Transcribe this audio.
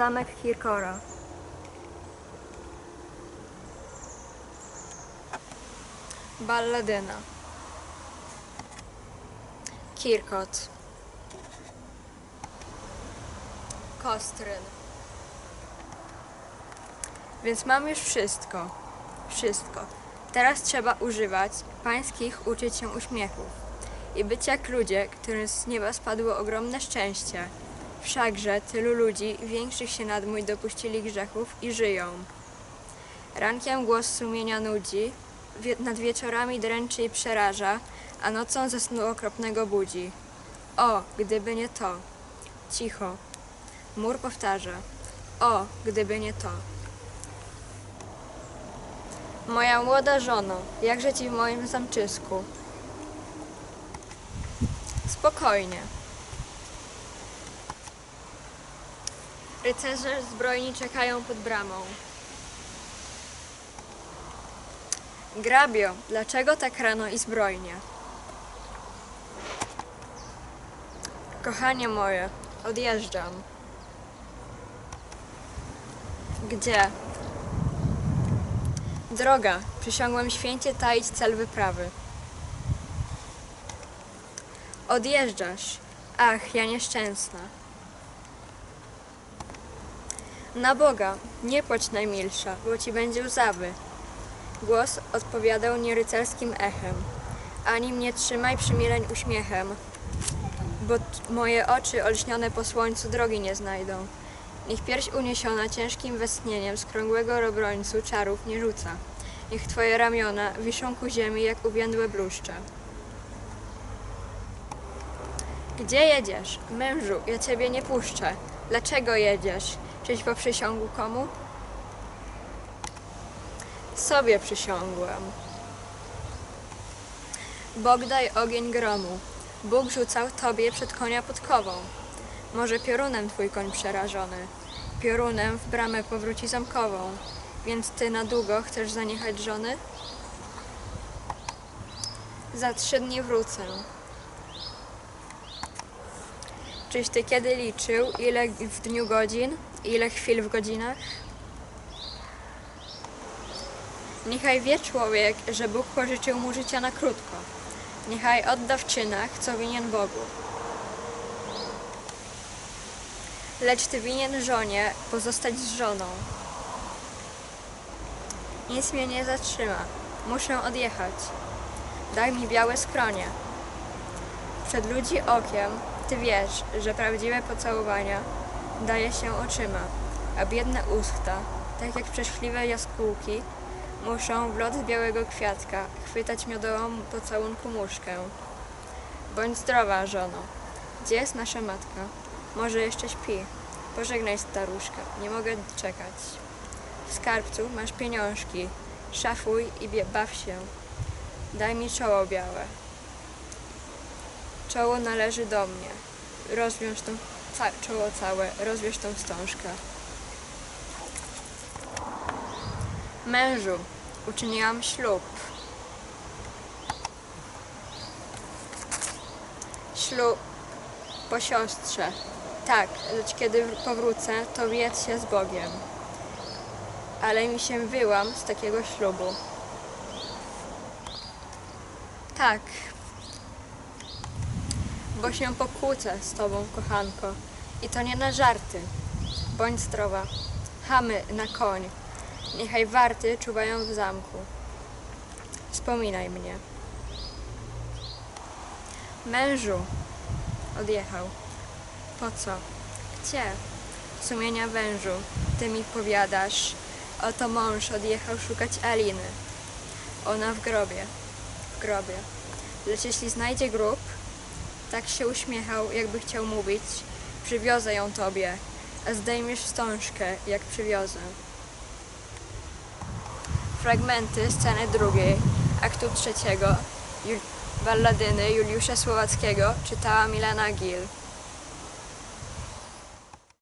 Zamek Kirkora. Balladyna. Kirkot. Kostryn. Więc mam już wszystko. Wszystko. Teraz trzeba używać pańskich uczyć się uśmiechów i być jak ludzie, którym z nieba spadło ogromne szczęście. Wszakże tylu ludzi większych się nad mój dopuścili grzechów i żyją. Rankiem głos sumienia nudzi, nad wieczorami dręczy i przeraża, a nocą ze snu okropnego budzi. O, gdyby nie to. Cicho. Mur powtarza. O, gdyby nie to. Moja młoda żono, jakże ci w moim zamczysku. Spokojnie. Rycerze zbrojni czekają pod bramą. Grabio, dlaczego tak rano i zbrojnie? Kochanie moje, odjeżdżam. Gdzie? Droga, przysiągłem święcie taić cel wyprawy. Odjeżdżasz. Ach, ja nieszczęsna. Na Boga, nie płacz najmilsza, bo ci będzie łzawy. Głos odpowiadał nierycerskim echem. Ani mnie trzymaj przymileń uśmiechem, bo moje oczy olśnione po słońcu drogi nie znajdą. Niech pierś uniesiona ciężkim westchnieniem z krągłego robrońcu czarów nie rzuca. Niech twoje ramiona wiszą ku ziemi jak uwiędłe bluszcze. Gdzie jedziesz? Mężu, ja ciebie nie puszczę. Dlaczego jedziesz? Czyś poprzysiągł komu? Sobie przysiągłem. Bóg daj ogień gromu. Bóg rzucał tobie przed konia podkową. Może piorunem twój koń przerażony. Piorunem w bramę powróci zamkową. Więc ty na długo chcesz zaniechać żony? Za trzy dni wrócę. Czyś ty kiedy liczył, ile w dniu godzin, ile chwil w godzinach? Niechaj wie człowiek, że Bóg pożyczył mu życia na krótko. Niechaj odda w czynach, co winien Bogu. Lecz ty winien żonie pozostać z żoną. Nic mnie nie zatrzyma. Muszę odjechać. Daj mi białe skronie. Przed ludzi okiem ty wiesz, że prawdziwe pocałowania daje się oczyma, a biedne usta, tak jak przeszkliwe jaskółki, muszą w lot z białego kwiatka chwytać miodową pocałunku muszkę. Bądź zdrowa, żono. Gdzie jest nasza matka? Może jeszcze śpi. Pożegnaj staruszka, nie mogę czekać. W skarbcu masz pieniążki. Szafuj i baw się. Daj mi czoło białe. Czoło należy do mnie. Rozwiąż tą ca- czoło całe, rozwiąż tą wstążkę. Mężu, uczyniłam ślub. Ślub po siostrze. Tak, lecz kiedy powrócę, to wiedz się z Bogiem. Ale mi się wyłam z takiego ślubu. Tak, bo się pokłócę z tobą, kochanko. I to nie na żarty. Bądź zdrowa. Chamy na koń. Niechaj warty czuwają w zamku. Wspominaj mnie. Mężu, odjechał. Po co? Gdzie? Sumienia wężu, ty mi powiadasz. Oto mąż odjechał szukać Aliny. Ona w grobie. W grobie. Lecz jeśli znajdzie grób, tak się uśmiechał, jakby chciał mówić, przywiozę ją tobie, a zdejmiesz wstążkę, jak przywiozę. Fragmenty sceny drugiej, aktu trzeciego, Ju- balladyny Juliusza Słowackiego czytała Milena Gil.